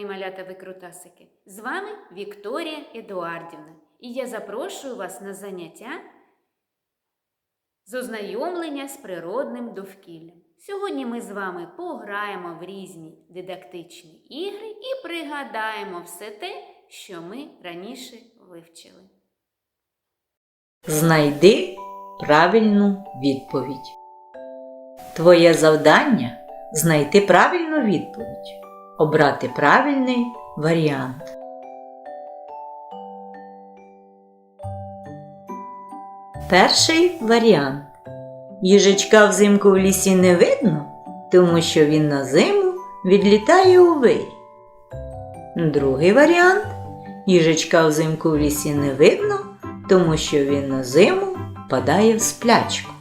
малята викрутасики! З вами Вікторія Едуардівна, і я запрошую вас на заняття з ознайомлення з природним довкіллям. Сьогодні ми з вами пограємо в різні дидактичні ігри і пригадаємо все те, що ми раніше вивчили. Знайди правильну відповідь. Твоє завдання знайти правильну відповідь, обрати правильний варіант. Перший варіант. Їжачка взимку в лісі не видно, тому що він на зиму відлітає у вир. Другий варіант. Їжачка взимку в лісі не видно, тому що він на зиму впадає в сплячку.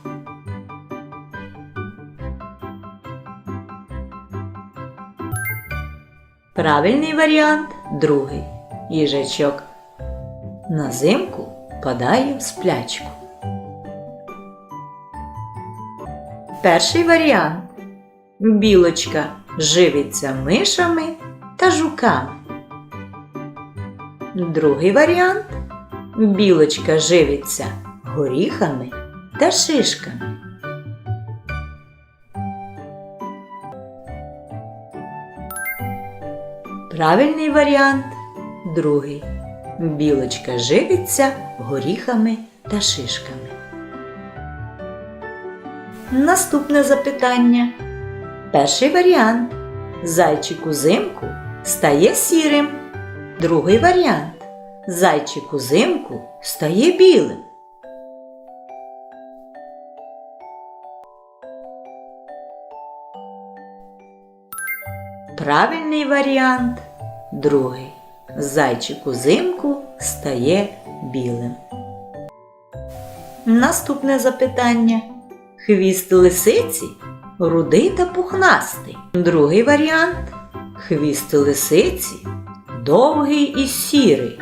Правильний варіант другий. Їжачок на зимку впадає в сплячку. Перший варіант. Білочка живиться мишами та жуками. Другий варіант. Білочка живиться горіхами та шишками. Правильний варіант другий. Білочка живиться горіхами та шишками. Наступне запитання. Перший варіант. Зайчик узимку стає сірим. Другий варіант. Зайчик узимку стає білим. Правильний варіант другий. Зайчик узимку стає білим. Наступне запитання. Хвіст лисиці рудий та пухнастий. Другий варіант. Хвіст лисиці довгий і сірий.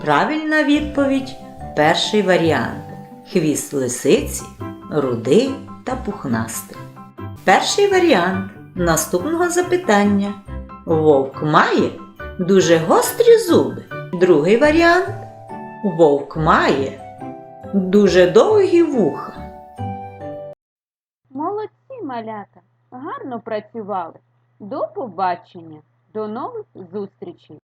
Правильна відповідь перший варіант. Хвіст лисиці рудий та пухнастий. Перший варіант наступного запитання. Вовк має дуже гострі зуби. Другий варіант. Вовк має дуже довгі вуха. Молодці, малята! Гарно працювали! До побачення! До нових зустрічей!